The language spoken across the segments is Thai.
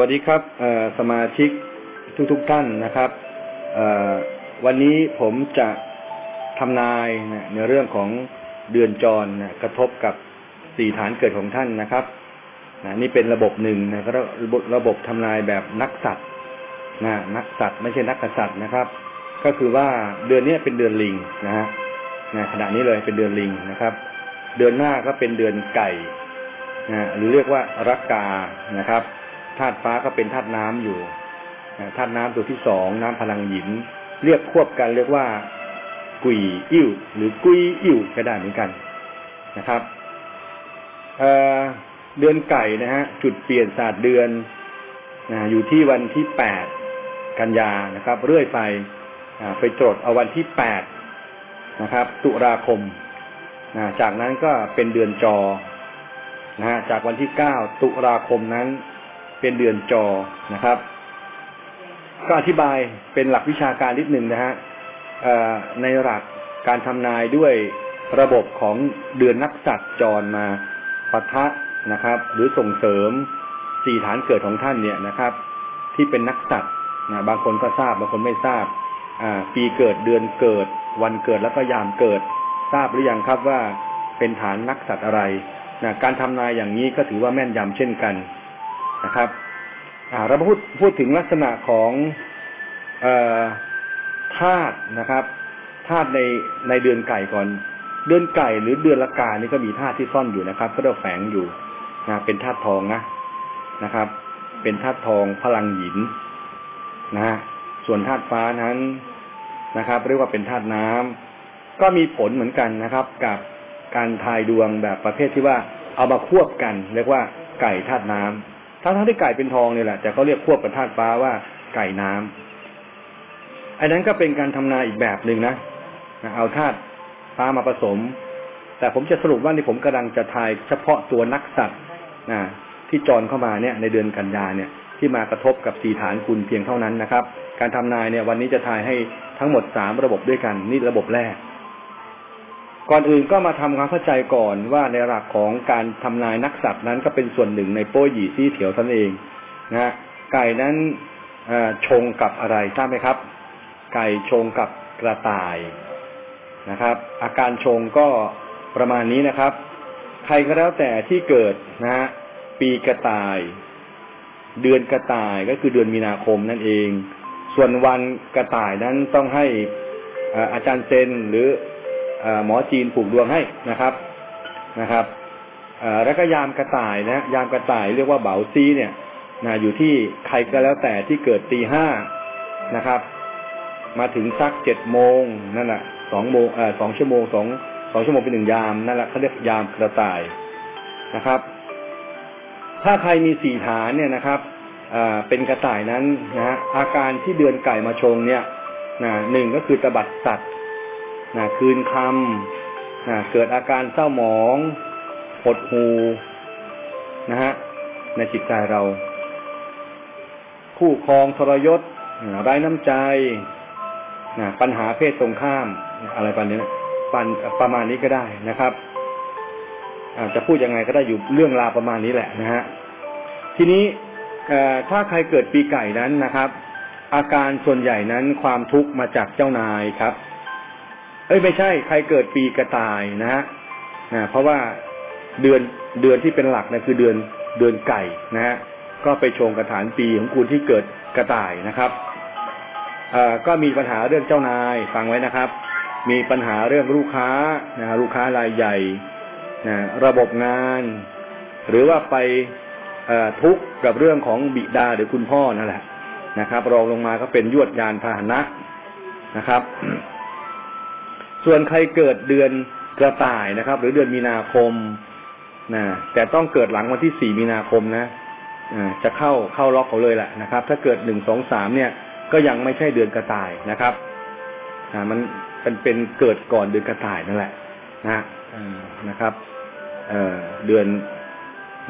วัสดีครับสมาชิกทุกๆทท่านนะครับวันนี้ผมจะทำนายในเรื่องของเดือนจรกระทบกับสี่ฐานเกิดของท่านนะครับนี่เป็นระบบหนึ่งนะระบบระบบทำนายแบบนักสัตว์นะนักสัตว์ไม่ใช่นักกษัตริย์นะครับ ก็คือว่าเดือนนี้เป็นเดือนลิงนะฮะขณะนี้เลยเป็นเดือนลิงนะครับ เดือนหน้าก็เป็นเดือนไก่นะหรือเรียกว่ารักกานะครับ ธาตุฟ้าก็เป็นธาตุน้ำอยู่ธาตุน้ำตัวที่สองน้ำพลังหยิน เรียกควบกันเรียกว่า กุยอิ่วหรือกุยอิ่วก็ได้เหมือนกันนะครับเเดือนไก่นะฮะจุดเปลี่ยนศาสตร์เดือนนะอยู่ที่วันที่แปดกันยานะครับ เรื่อยไปไปจทย์เอาวันที่แปดนะครับ ตุลาคมนะจากนั้นก็เป็นเดือนจอนะฮะจากวันที่เก้าตุลาคมนั้น เป็นเดือนจอนะครับ ก็อธิบายเป็นหลักวิชาการนิดหนึ่งนะฮะในหลักการทำนายด้วยระบบของเดือนนักษัตว์จรมาปะทะนะครับ หรือส่งเสริมสี่ฐานเกิดของท่านเนี่ยนะครับ ที่เป็นนักษัตนะบางคนก็ทราบบางคนไม่ทราบปีเกิดเดือนเกิด วันเกิดแล้วก็ยามเกิด ทราบหรือยังครับว่าเป็นฐานนักสัตว์อะไรนะการทำนายอย่างนี้ก็ถือว่าแม่นยำเช่นกัน นะครับเราพูดพูดถึงลักษณะของธาตุนะครับธาตุในในเดือนไก่ก่อน เดือนไก่หรือเดือนละกานี่ก็มีธาตุที่ซ่อนอยู่นะครับ ก็ได้แฝงอยู่นะเป็นธาตุทองนะนะครับ เป็นธาตุทองพลังหินนะฮะส่วนธาตุฟ้านั้นนะครับ เรียกว่าเป็นธาตุน้ำก็มีผลเหมือนกันนะครับ กับการทายดวงแบบประเภทที่ว่าเอามาควบกัน เรียกว่าไก่ธาตุน้ำ ทั้งทั้งที่ไก่เป็นทองเนี่ยแหละแต่เขาเรียกควบกับธาตุฟ้าว่าไก่น้ำอันนั้นก็เป็นการทำนาอีกแบบหนึ่งนะเอาธาตุฟ้ามาผสม แต่ผมจะสรุปว่านี่ผมกำลังจะทายเฉพาะตัวนักสัตว์นะที่จรเข้ามาเนี่ย ในเดือนกันยาเนี่ย ที่มากระทบกับสีฐานคุณเพียงเท่านั้นนะครับ การทำนายเนี่ย วันนี้จะทายให้ทั้งหมดสามระบบด้วยกัน นี่ระบบแรก ก่อนอื่นก็มาทำความเข้าใจก่อนว่าในหลักของการทำนายนักสัตว์นั้นก็เป็นส่วนหนึ่งในโป้หยีซี่เถียวท่านเองนะฮะไก่นั้นชงกับอะไรทราบไหมครับ ไก่ชงกับกระต่ายนะครับ อาการชงก็ประมาณนี้นะครับ ใครก็แล้วแต่ที่เกิดนะฮะปีกระต่าย เดือนกระต่ายก็คือเดือนมีนาคมนั่นเอง ส่วนวันกระต่ายนั้นต้องให้อาจารย์เซนหรือ หมอจีนผูกดวงให้นะครับนะครับแล้วก็ยามกระต่ายนะยามกระต่ายเรียกว่าเบาซีเนี่ยนะอยู่ที่ใครก็แล้วแต่ที่เกิดตีห้านะครับ มาถึงสักเจ็ดโมงนั่นแหละสองโมงเอ่อสองชั่วโมงสองสองชั่วโมงเป็นหนึ่งยามนั่นแหละเขาเรียกยามกระต่ายนะครับ ถ้าใครมีสี่ฐานเนี่ยนะครับเป็นกระต่ายนั้นนะฮะอาการที่เดือนไก่มาชงเนี่ยนะหนึ่งก็คือตบัดสัตว์ นะคืนคำนะเกิดอาการเศร้าหมองหดหูนะฮะในจิตใจเรา คู่ครองทรยศไร้น้ำใจนะปัญหาเพศตรงข้าม อะไรประมาณนี้ปันประมาณนี้ก็ได้นะครับอาจจะพูดยังไงก็ได้อยู่เรื่องราวประมาณนี้แหละนะฮะทีนี้ถ้าใครเกิดปีไก่นั้นนะครับ อาการส่วนใหญ่นั้นความทุกข์มาจากเจ้านายครับ เอ้ยไม่ใช่ ใครเกิดปีกระต่ายนะฮะเพราะว่าเดือนเดือนที่เป็นหลักนะคือเดือนเดือนไก่นะฮะก็ไปชงกระฐานปีของคุณที่เกิดกระต่ายนะครับเอ่อก็มีปัญหาเรื่องเจ้านายฟังไว้นะครับ มีปัญหาเรื่องลูกค้านะลูกค้ารายใหญ่นะระบบงาน หรือว่าไปทุกข์กับเรื่องของบิดาหรือคุณพ่อนั่นแหละนะครับ รองลงมาก็เป็นยวดยานพาหนะนะครับ ส่วนใครเกิดเดือนกระต่ายนะครับ หรือเดือนมีนาคมนะแต่ต้องเกิดหลังวันที่สี่มีนาคมนะจะเข้าเข้าล็อกเขาเลยแหละนะครับ ถ้าเกิดหนึ่งสองสามเนี่ย ก็ยังไม่ใช่เดือนกระต่ายนะครับมันเป็นเป็นเกิดก่อนเดือนกระต่ายนั่นแหละนะนะครับเเดือน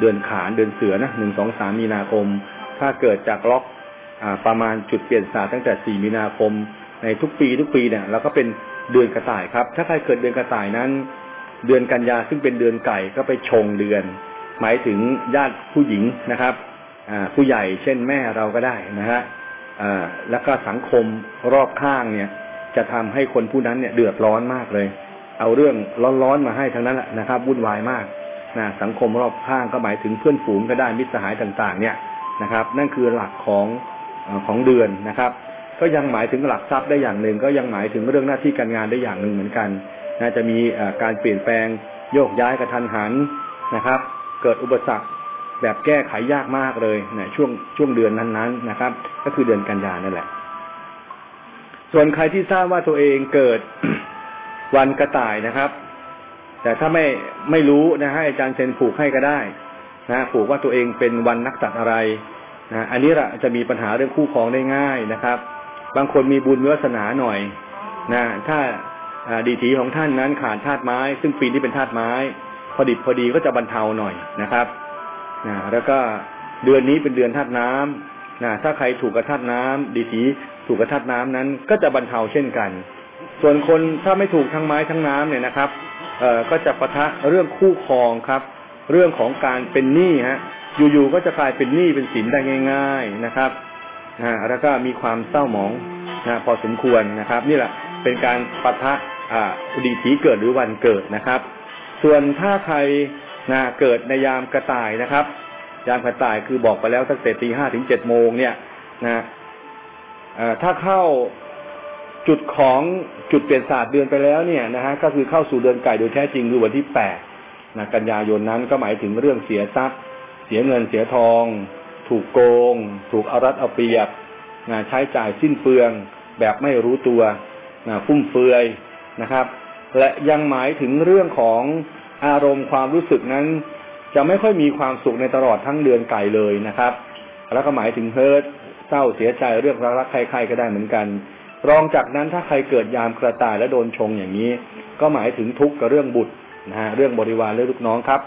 เดือนขานเดือนเสือนะหนึ่งสองสามมีนาคม ถ้าเกิดจากล็อกอประมาณจุดเปลี่ยนศาสตร์ตั้งแต่สี่มีนาคม ในทุกปีทุกปีเนี่ยเราก็เป็น เดือนกระต่ายครับ ถ้าใครเกิดเดือนกระต่ายนั้น เดือนกันยาซึ่งเป็นเดือนไก่ก็ไปชงเดือน หมายถึงญาติผู้หญิงนะครับผู้ใหญ่เช่นแม่เราก็ได้นะฮะแล้วก็สังคมรอบข้างเนี่ย จะทำให้คนผู้นั้นเนี่ยเดือดร้อนมากเลย เอาเรื่องร้อนๆมาให้ทั้งนั้นแหละนะครับวุ่นวายมากนะสังคมรอบข้างก็หมายถึงเพื่อนฝูงก็ได้มิตรสหายต่าง ๆ เนี่ยนะครับ นั่นคือหลักของอของเดือนนะครับ ก็ยังหมายถึงหลักทรัพย์ได้อย่างหนึ่ง ก็ยังหมายถึงเรื่องหน้าที่การงานได้อย่างหนึ่งเหมือนกันนะจะมีการเปลี่ยนแปลงโยกย้ายกระทันหันนะครับ เกิดอุปสรรคแบบแก้ไขยากมากเลยนะช่วงช่วงเดือนนั้นๆนะครับ ก็คือเดือนกันยานั่นแหละ ส่วนใครที่ทราบว่าตัวเองเกิดวันกระต่ายนะครับ แต่ถ้าไม่ไม่รู้นะให้อาจารย์เซนผูกให้ก็ได้นะผูกว่าตัวเองเป็นวันนักสัตว์อะไรนะอันนี้ละจะมีปัญหาเรื่องคู่ครองได้ง่ายนะครับ บางคนมีบุญมีวาสนาหน่อยนะถ้าดีถีของท่านนั้นขาดธาตุไม้ ซึ่งปีนี้เป็นธาตุไม้ พอดิบพอดีก็จะบรรเทาหน่อยนะครับนะแล้วก็เดือนนี้เป็นเดือนธาตุน้ำนะถ้าใครถูกกระธาตุน้ำดีถีถูกกระธาตุน้ำนั้น ก็จะบรรเทาเช่นกัน ส่วนคนถ้าไม่ถูกทั้งไม้ทั้งน้ำเนี่ยนะครับเอ่อก็จะปะทะเรื่องคู่ครองครับ เรื่องของการเป็นหนี้ฮะอยู่ๆก็จะกลายเป็นหนี้เป็นสินได้ง่าย ๆนะครับ นะแล้วก็มีความเศร้าหมองนะพอสมควรนะครับ นี่แหละเป็นการปะทะอ่าดีถีเกิดหรือวันเกิดนะครับ ส่วนถ้าใครนะเกิดในยามกระต่ายนะครับ ยามกระต่ายคือบอกไปแล้วตั้งแต่ตีห้าถึงเจ็ดโมงเนี่ยนะถ้าเข้าจุดของจุดเปลี่ยนศาสตร์เดือนไปแล้วเนี่ยนะฮะก็คือเข้าสู่เดือนไก่โดยแท้จริงคือวันที่แปดนะกันยายนนั้นก็หมายถึงเรื่องเสียทรัพย์ เสียเงินเสียทอง ถูกโกง ถูกเอารัดเอาเปรียบนะใช้จ่ายสิ้นเปลือง แบบไม่รู้ตัวนะฟุ่มเฟือยนะครับ และยังหมายถึงเรื่องของอารมณ์ความรู้สึกนั้น จะไม่ค่อยมีความสุขในตลอดทั้งเดือนไก่เลยนะครับ แล้วก็หมายถึงเฮิร์ตเศร้าเสียใจเรื่องรักใครๆก็ได้เหมือนกัน รองจากนั้นถ้าใครเกิดยามกระต่ายและโดนชงอย่างนี้ ก็หมายถึงทุกข์กับเรื่องบุตรนะฮะเรื่องบริวารเรื่องลูกน้องครับ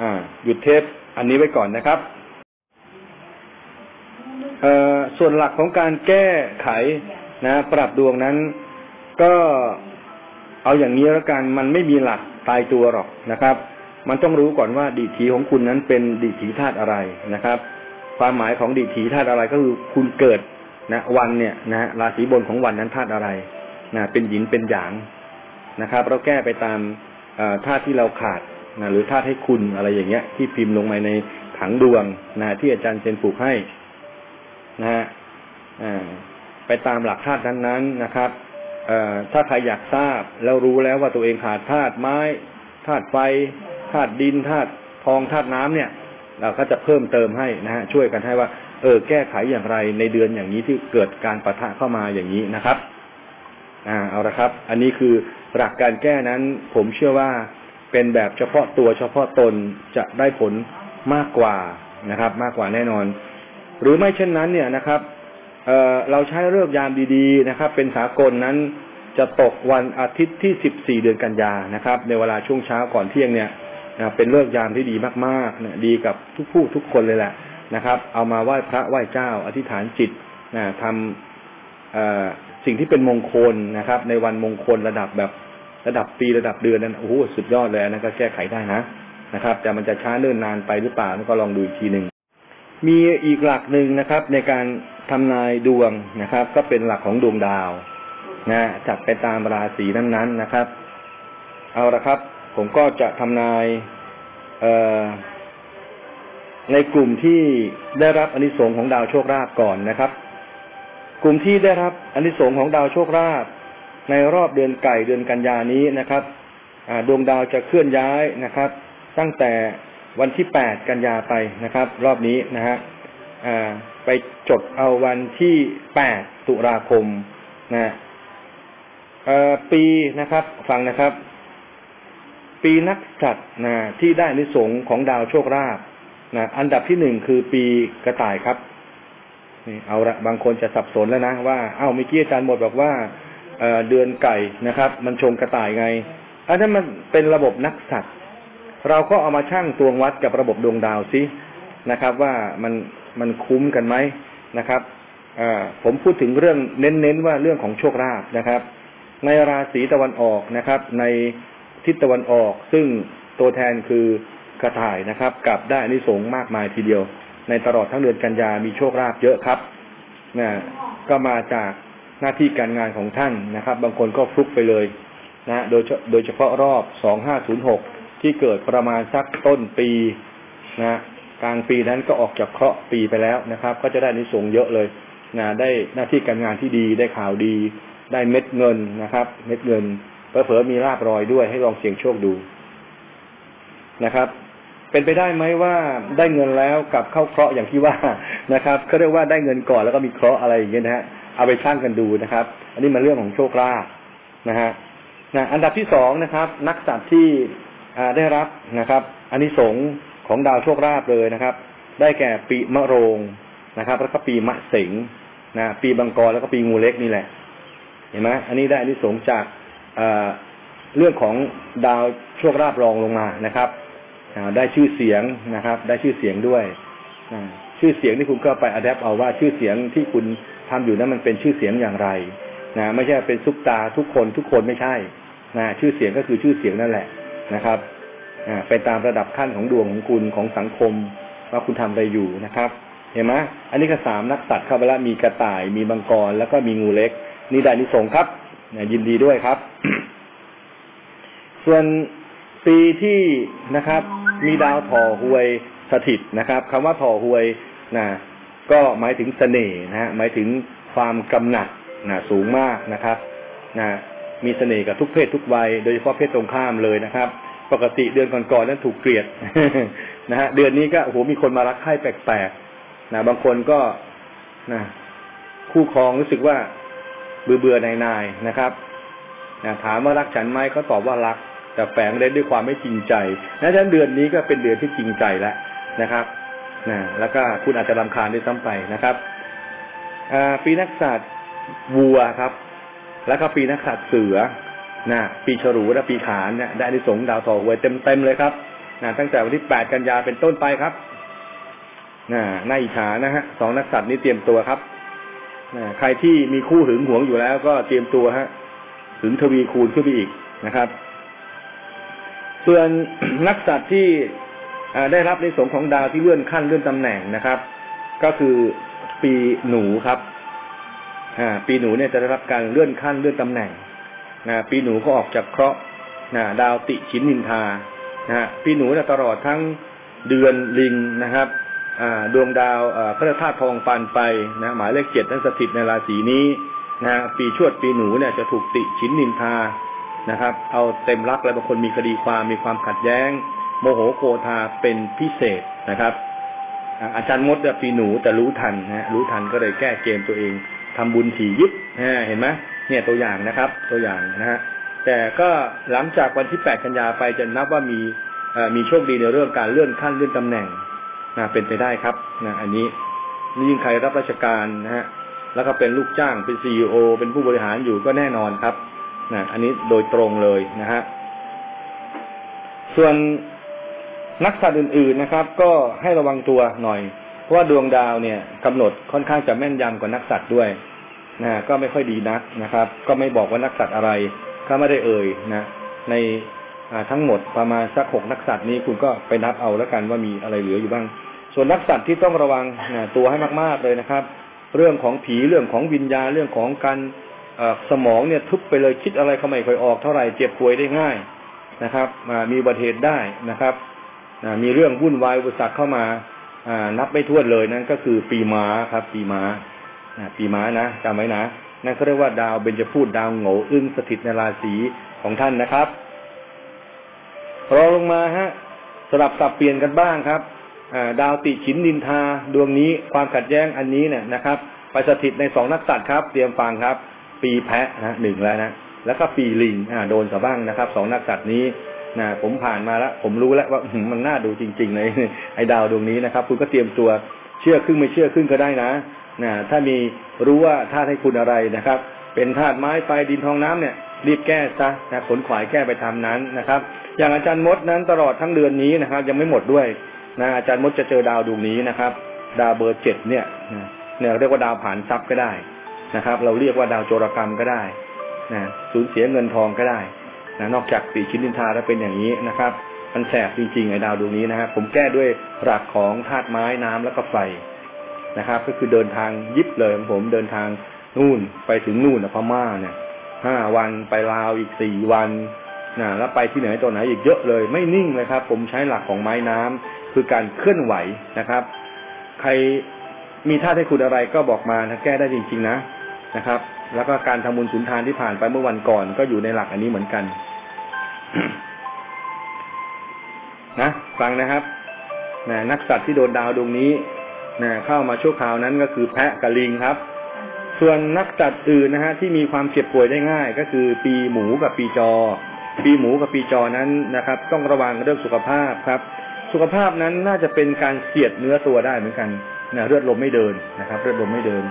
อ่า หยุดเทปอันนี้ไว้ก่อนนะครับ ส่วนหลักของการแก้ไขนะ ปรับดวงนั้น ก็เอาอย่างนี้แล้วกันมันไม่มีหลักตายตัวหรอกนะครับ มันต้องรู้ก่อนว่าดีถีของคุณนั้นเป็นดีถีธาตุอะไรนะครับ ความหมายของดีถีธาตุอะไรก็คือคุณเกิดนะ วันเนี่ยนะราศีบนของวันนั้นธาตุอะไรนะเป็นหยินเป็นหยางนะครับ เราแก้ไปตามธาตุที่เราขาดนะหรือธาตุให้คุณอะไรอย่างเงี้ย ที่พิมพ์ลงมาในถังดวงนะที่อาจารย์เซนปลูกให้ นะฮะอ่าไปตามหลักธาตุนั้นๆนะครับเอ่อถ้าใครอยากทราบ แล้วรู้แล้วว่าตัวเองขาดธาตุไม้ธาตุไฟธาตุดินธาตุทองธาตุน้ำเนี่ย เราก็จะเพิ่มเติมให้นะฮะช่วยกันให้ว่า เออ แก้ไขอย่างไรในเดือนอย่างนี้ที่เกิดการปะทะเข้ามาอย่างนี้นะครับ อ่าเอาละครับ อันนี้คือหลักการแก้นั้น ผมเชื่อว่าเป็นแบบเฉพาะตัวเฉพาะตนจะได้ผลมากกว่านะครับ มากกว่าแน่นอน หรือไม่เช่นนั้นเนี่ยนะครับเเราใช้เลิกยามดีๆนะครับ เป็นสากลนั้นจะตกวันอาทิตย์ที่ 14 เดือนกันยานะครับ ในเวลาช่วงเช้าก่อนเที่ยงเนี่ยนะเป็นเลิกยามที่ดีมากๆนะดีกับทุกผู้ทุกคนเลยแหละนะครับ เอามาไหว้พระไหว้เจ้า อธิษฐานจิตนะทำสิ่งที่เป็นมงคลนะครับ ในวันมงคลระดับแบบระดับปีระดับเดือนนั้นโอ้โหสุดยอดเลยนะก็แก้ไขได้นะนะครับ แต่มันจะช้าเนิ่นนานไปหรือเปล่าก็ลองดูอีกทีหนึ่ง มีอีกหลักหนึ่งนะครับ ในการทำนายดวงนะครับ ก็เป็นหลักของดวงดาวนะจัดไปตามราศีนั้นๆนะครับ เอาละครับ ผมก็จะทำนายเอ่อในกลุ่มที่ได้รับอนิสงส์ของดาวโชคราบก่อนนะครับ กลุ่มที่ได้รับอนิสงส์ของดาวโชคราบ ในรอบเดือนไก่เดือนกันยานี้นะครับดวงดาวจะเคลื่อนย้ายนะครับ ตั้งแต่ วันที่แปดกันยาไปนะครับ รอบนี้นะฮะไปจดเอาวันที่แปดตุลาคมนะปีนะครับ ฟังนะครับ ปีนักสัตว์นะที่ได้นิสงของดาวโชคราบนะอันดับที่หนึ่งคือปีกระต่ายครับนี่เอาละบางคนจะสับสนแล้วนะว่าเอ้าเมื่อกี้อาจารย์หมดบอกว่าเเดือนไก่นะครับ มันชงกระต่ายไงอันนั้นมันเป็นระบบนักสัตว์ เราก็เอามาชั่งตวงวัดกับระบบดวงดาวซินะครับ ว่ามันมันคุ้มกันไหมนะครับอผมพูดถึงเรื่องเน้นๆว่าเรื่องของโชคลาภนะครับ ในราศีตะวันออกนะครับ ในทิศตะวันออกซึ่งตัวแทนคือกระต่ายนะครับกับได้อนิสงส์มากมายทีเดียว ในตลอดทั้งเดือนกันยามีโชคลาภเยอะครับนะก็มาจากหน้าที่การงานของท่านนะครับ บางคนก็ฟลุกไปเลยนะโดยโดยเฉพาะรอบสองห้าศูนย์หก ที่เกิดประมาณสักต้นปีนะกลางปีนั้นก็ออกจากเคราะห์ปีไปแล้วนะครับ ก็จะได้นิสงเยอะเลยนะได้หน้าที่การงานที่ดีได้ข่าวดี ได้เม็ดเงินนะครับ เม็ดเงินเผลอๆมีลาบรอยด้วยให้ลองเสี่ยงโชคดูนะครับ เป็นไปได้ไหมว่าได้เงินแล้วกลับเข้าเคราะห์อย่างที่ว่านะครับเขาเรียกว่าได้เงินก่อนแล้วก็มีเคราะห์อะไรอย่างเงี้ยนะฮะเอาไปช่างกันดูนะครับ อันนี้มันเรื่องของโชคลาภนะฮะนะอันดับที่สองนะครับ นักสัตว์ที่ ได้รับนะครับอันนี้สงของดาวโชคลาภเลยนะครับ ได้แก่ปีมะโรงนะครับ แล้วก็ปีมะเสงนะปีบังกรแล้วก็ปีงูเล็กนี่แหละ เห็นไหมอันนี้ได้อันนี้สงจากเรื่องของดาวโชคลาภรองลงมานะครับได้ชื่อเสียงนะครับ ได้ชื่อเสียงด้วยชื่อเสียงที่คุณก็ไปอัดแอปเอาว่าชื่อเสียงที่คุณทำอยู่นั้นมันเป็นชื่อเสียงอย่างไรนะไม่ใช่เป็นซุปตาทุกคนทุกคนไม่ใช่นะชื่อเสียงก็คือชื่อเสียงนั่นแหละ นะครับไปตามระดับขั้นของดวงของคุณของสังคมว่าคุณทำอะไรอยู่นะครับ เห็นไหมอันนี้ก็สามนักตัดเข้าไปแล้วมีกระต่ายมีบังกรแล้วก็มีงูเล็ก นี่ได้นิสงครับยินดีด้วยครับ ส่วนปีที่นะครับ มีดาวถ่อหวยสถิตนะครับคำว่าถ่อหวยนะก็หมายถึงเสน่ห์นะฮะหมายถึงความกำหนัดนะสูงมากนะครับนะ มีเสน่ห์กับทุกเพศทุกวัย โดยเฉพาะเพศตรงข้ามเลยนะครับ ปกติเดือนก่อนๆนั้นถูกเกลียดนะฮะเดือนนี้ก็โหมีคนมารักใคร่แปลกๆนะบางคนก็นะคู่ครองรู้สึกว่าเบื่อเบื่อนายนายนะครับนะถามว่ารักฉันไหมเขาตอบว่ารัก แต่แฝงได้ด้วยความไม่จริงใจนะฉะนั้นเดือนนี้ก็เป็นเดือนที่จริงใจแล้วนะครับนะแล้วก็คุณอาจจะรำคาญด้วยซ้ำไปนะครับปีนักษัตริย์วัวครับ แล้วก็ปีนักษัตริย์เสือนะปีฉลูและปีขานเนี่ยได้ในสงดาวทอหวยเต็มเต็มเลยครับนะตั้งแต่วันที่แปดกันยาเป็นต้นไปครับนะน่าอิจฉานะฮะสองนักษัตริย์นี้เตรียมตัวครับนะใครที่มีคู่หึงหวงอยู่แล้วก็เตรียมตัวฮะถึงทวีคูณขึ้นไปอีกนะครับ ส่วนนักสัตว์ที่ได้รับในสงของดาวที่เลื่อนขั้นเลื่อนตำแหน่งนะครับ ก็คือปีหนูครับ ปีหนูเนี่ยจะได้รับการเลื่อนขั้นเลื่อนตำแหน่งนะปีหนูก็ออกจากเคราะห์นะดาวติชินนินทานะปีหนูเนี่ยตลอดทั้งเดือนลิงนะครับดวงดาวพระธาตุทองปันไปนะหมายเลขเจ็ดนั้นสถิตในราศีนี้นะปีชวดปีหนูเนี่ยจะถูกติชินนินทานะครับ เอาเต็มรักแล้วบางคนมีคดีความมีความขัดแย้ง โมโหโกธาเป็นพิเศษนะครับ อาจารย์มดปีหนูแต่รู้ทันนะรู้ทันก็เลยแก้เกมตัวเอง ทำบุญถี่ยิบเห็นไหมเนี่ยตัวอย่างนะครับ ตัวอย่างนะฮะแต่ก็หลังจากวันที่แปดกันยาไปจะนับว่ามีมีโชคดีในเรื่องการเลื่อนขั้นเลื่อนตำแหน่งนะเป็นไปได้ครับนะอันนี้นี่ยิ่งใครรับราชการนะฮะแล้วก็เป็นลูกจ้างเป็นซีอเป็นผู้บริหารอยู่ก็แน่นอนครับนะอันนี้โดยตรงเลยนะฮะส่วนนักสัตว์อื่นๆนะครับ ก็ให้ระวังตัวหน่อย เพราะว่าดวงดาวเนี่ยกำหนดค่อนข้างจะแม่นยำกว่านักสัตว์ด้วยนะก็ไม่ค่อยดีนักนะครับ ก็ไม่บอกว่านักสัตว์อะไร ก็ไม่ได้เอ่ยนะ ในทั้งหมดประมาณสักหกนักสัตว์นี้คุณก็ไปนับเอาแล้วกันว่ามีอะไรเหลืออยู่บ้าง ส่วนนักสัตว์ที่ต้องระวังนะตัวให้มากๆเลยนะครับ เรื่องของผีเรื่องของวิญญาเรื่องของการสมองเนี่ยทุบไปเลยคิดอะไรเขาไม่ค่อยออกเท่าไหร่เจ็บป่วยได้ง่ายนะครับมีอุบัติเหตุได้นะครับมีเรื่องวุ่นวายอุปสรรคเข้ามา นับไม่ถ้วนเลยนั่นก็คือปีม้าครับ ปีม้าปีม้านะจำไว้นะนั่นเขาเรียกว่าดาวเบญจพูดดาวโง่อึ้งสถิตในราศีของท่านนะครับรอลงมาฮะสลับสับเปลี่ยนกันบ้างครับดาวติฉินดินทาดวงนี้ความขัดแย้งอันนี้เนี่ยนะครับ ไปสถิตในสองนักสัตว์ครับ เตรียมฟังครับ ปีแพะนะหนึ่งแล้วนะแล้วก็ปีลิงอ่าโดนสะบ้างนะครับสองนักสัตว์นี้ นะผมผ่านมาแล้ว ผมรู้แล้วว่ามันน่าดูจริง ๆ เลยไอ้ดาวดวงนี้นะครับ คุณก็เตรียมตัวเชื่อครึ่งไม่เชื่อครึ่งก็ได้นะนะถ้ามีรู้ว่าธาตุให้คุณอะไรนะครับ เป็นธาตุไม้ไฟดินทองน้ำเนี่ย รีบแก้ซะนะขนขวายแก้ไปทำนั้นนะครับ อย่างอาจารย์มดนั้นตลอดทั้งเดือนนี้นะครับ ยังไม่หมดด้วยนะอาจารย์มดจะเจอดาวดวงนี้นะครับ ดาวเบอร์เจ็ดเนี่ยเนี่ยเรียกว่าดาวผ่านทรัพย์ก็ได้นะครับ เราเรียกว่าดาวโจรกรรมก็ได้นะสูญเสียเงินทองก็ได้ นะนอกจากสี่ชิ้นดินทาแล้วเป็นอย่างนี้นะครับ มันแสบจริงๆไอ้ดาวดวงนี้นะฮะผมแก้ด้วยหลักของธาตุไม้น้ำแล้วก็ไฟนะครับ ก็คือเดินทางยิบเลยของผมเดินทางนู่นไปถึงนู่นนะพม่าเนี่ยห้าวันไปลาวอีกสี่วันนะแล้วไปที่ไหนตัวไหนอีกเยอะเลย ไม่นิ่งเลยครับ ผมใช้หลักของไม้น้ำคือการเคลื่อนไหวนะครับ ใครมีท่าให้คุณอะไรก็บอกมานะแก้ได้จริง ๆ นะ นะครับ แล้วก็การทำบุญสุนทานที่ผ่านไปเมื่อวันก่อน ก็อยู่ในหลักอันนี้เหมือนกัน นะฟังนะครับนะนักสัตว์ที่โดนดาวดวงนี้นะเข้ามาชั่วคราวนั้นก็คือแพะกับลิงครับ ส่วนนักสัตว์อื่นนะฮะที่มีความเจ็บป่วยได้ง่าย ก็คือ ปีหมูกับปีจอ ปีหมูกับปีจอนั้นนะครับ ต้องระวังเรื่องสุขภาพครับ สุขภาพนั้นน่าจะเป็นการเสียดเนื้อตัวได้เหมือนกันนะเลือดลมไม่เดินนะครับ เลือดลมไม่เดิน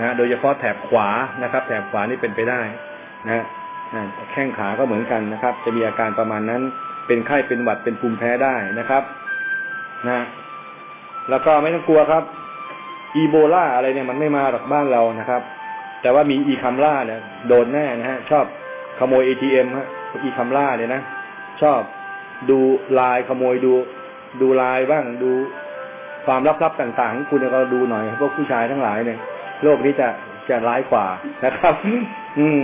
นะโดยเฉพาะแถบขวานะครับ แถบขวานี่เป็นไปได้นะนะแข้งขาก็เหมือนกันนะครับ จะมีอาการประมาณนั้น เป็นไข้เป็นหวัดเป็นภูมิแพ้ได้นะครับนะแล้วก็ไม่ต้องกลัวครับ อีโบลาอะไรเนี่ยมันไม่มาหรอกบ้านเรานะครับ แต่ว่ามีอีคัมล่าเนี่ยโดนแน่นะฮะชอบขโมยเอทีเอ็มฮะอีคัมล่าเนี่ยนะชอบดูลายขโมยดู ดูลายบ้างดูความลับๆต่างๆของคุณก็ดูหน่อยพวกผู้ชายทั้งหลายเนี่ย โลกนี้จะจะร้ายกว่านะครับ อืม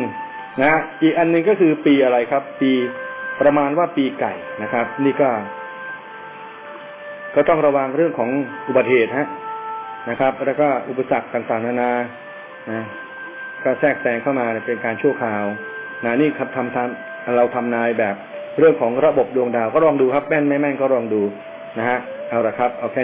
นะอีกอันหนึ่งก็คือปีอะไรครับ ปีประมาณว่าปีไก่นะครับ นี่ก็ ก็ต้องระวังเรื่องของอุบัติเหตุฮะนะครับ แล้วก็อุปสรรคต่างๆนานานะก็แทรกแซงเข้ามาเป็นการชั่วคราวนะนี่ครับทำทำเราทำนายแบบเรื่องของระบบดวงดาวก็ลองดูครับแม่นไม่แม่นก็ลองดูนะฮะเอาละครับเอาแค่